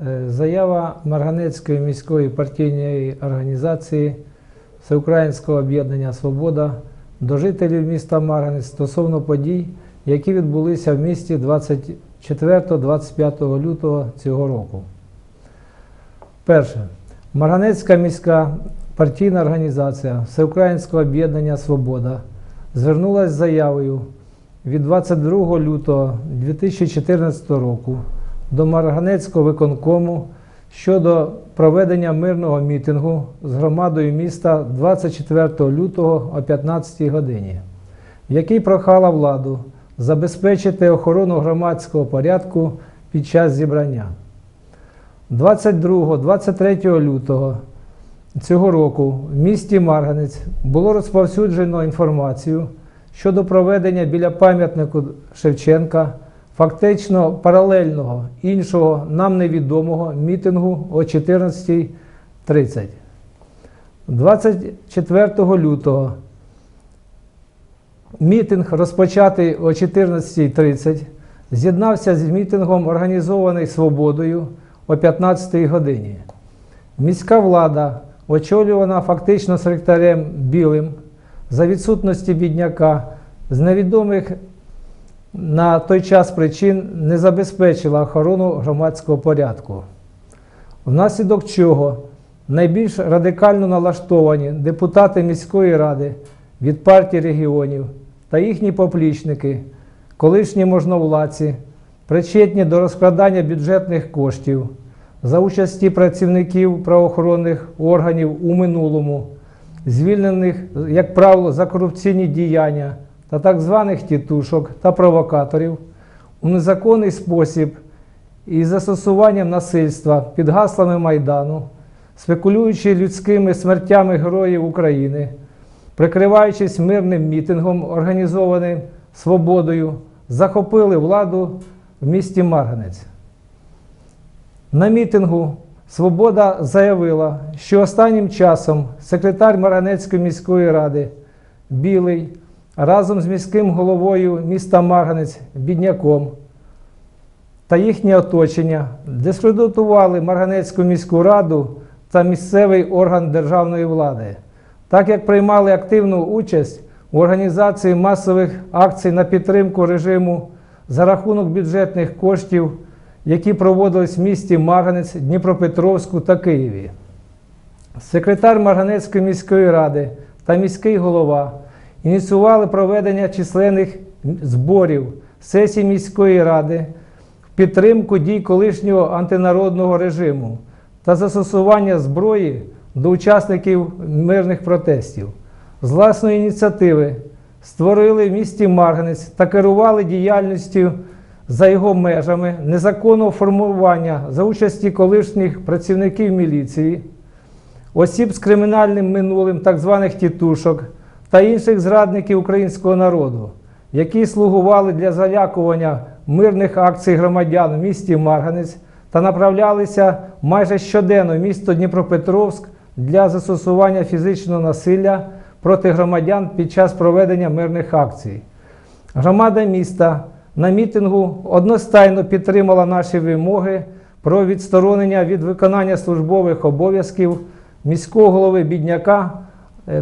Е, Заява Марганецької міської партійної організації Всеукраїнського об'єднання Свобода до жителів міста Марганець стосовно подій, які відбулися в місті 24-25 лютого цього року. Перше. Марганецька міська партійна організація Всеукраїнського об'єднання Свобода звернулася з заявою від 22 лютого 2014 року до Марганецького виконкому щодо проведення мирного мітингу з громадою міста 24 лютого о 15 годині, в якій прохала владу забезпечити охорону громадського порядку під час зібрання. 22-23 лютого цього року в місті Марганець було розповсюджено інформацію щодо проведення біля пам'ятнику Шевченка фактично паралельного іншого нам невідомого мітингу о 14.30. 24 лютого мітинг, розпочатий о 14.30, з'єднався з мітингом, організований свободою о 15 годині. Міська влада, очолювана фактично секретарем Білим, за відсутності бідняка, з невідомих на той час причин не забезпечила охорону громадського порядку. Внаслідок чого найбільш радикально налаштовані депутати міської ради від партії регіонів та їхні поплічники, колишні можновладці, причетні до розкрадання бюджетних коштів за участі працівників правоохоронних органів у минулому, звільнених, як правило, за корупційні діяння та так званих тітушок та провокаторів у незаконний спосіб із застосуванням насильства під гаслами Майдану, спекулюючи людськими смертями героїв України, прикриваючись мирним мітингом, організованим свободою, захопили владу в місті Марганець. На мітингу Свобода заявила, що останнім часом секретар Марганецької міської ради Білий разом з міським головою міста Марганець Бідняком та їхнє оточення дискредитували Марганецьку міську раду та місцевий орган державної влади, так як приймали активну участь у організації масових акцій на підтримку режиму за рахунок бюджетних коштів, які проводились в місті Марганець, Дніпропетровську та Києві. Секретар Марганецької міської ради та міський голова ініціювали проведення численних зборів сесій міської ради в підтримку дій колишнього антинародного режиму та застосування зброї до учасників мирних протестів. З власної ініціативи створили в місті Марганець та керували діяльністю за його межами незаконного формування за участі колишніх працівників міліції, осіб з кримінальним минулим так званих тітушок та інших зрадників українського народу, які слугували для залякування мирних акцій громадян в місті Марганець та направлялися майже щоденно в місто Дніпропетровськ для застосування фізичного насилля проти громадян під час проведення мирних акцій. Громада міста на мітингу одностайно підтримала наші вимоги про відсторонення від виконання службових обов'язків міського голови Бідняка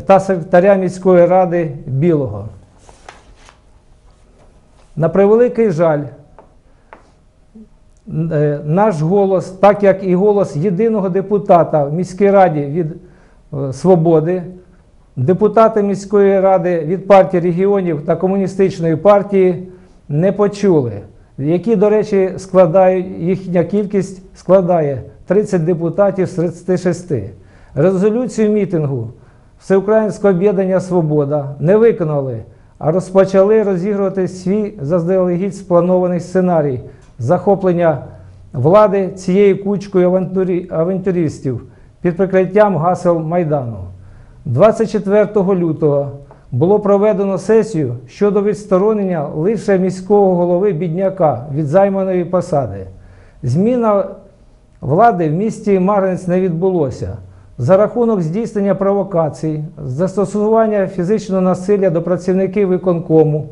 та секретаря міської ради Білого. На превеликий жаль, е, наш голос, так як і голос єдиного депутата в міській раді від е, Свободи, депутати міської ради від партії регіонів та комуністичної партії не почули, які, до речі, складають їхня кількість складає 30 депутатів з 36. Резолюцію мітингу Всеукраїнського об'єднання Свобода не виконали, а розпочали розігрувати свій заздалегідь спланований сценарій захоплення влади цією кучкою авантурі- авантюристів під прикриттям гасел Майдану. 24 лютого було проведено сесію щодо відсторонення лише міського голови Бідняка від займаної посади. Зміна влади в місті Марганець не відбулося. За рахунок здійснення провокацій, застосування фізичного насилля до працівників виконкому,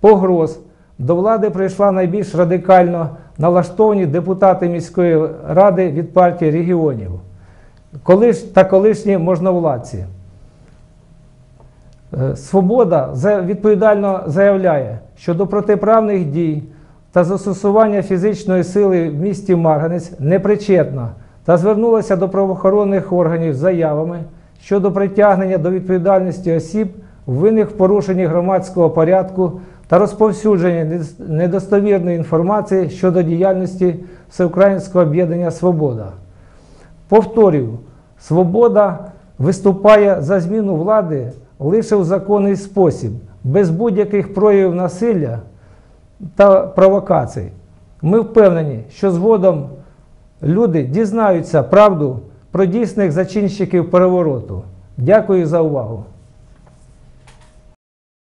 погроз, до влади прийшла найбільш радикально налаштовані депутати міської ради від партії регіонів та колишні можновладці. Е, Свобода відповідально заявляє, що до протиправних дій та застосування фізичної сили в місті Марганець непричетна та звернулася до правоохоронних органів з заявами щодо притягнення до відповідальності осіб, винних в порушенні громадського порядку та розповсюдження недостовірної інформації щодо діяльності Всеукраїнського об'єднання Свобода. Повторюю, свобода виступає за зміну влади лише в законний спосіб, без будь-яких проявів насилля та провокацій. Ми впевнені, що згодом люди дізнаються правду про дійсних зачинщиків перевороту. Дякую за увагу.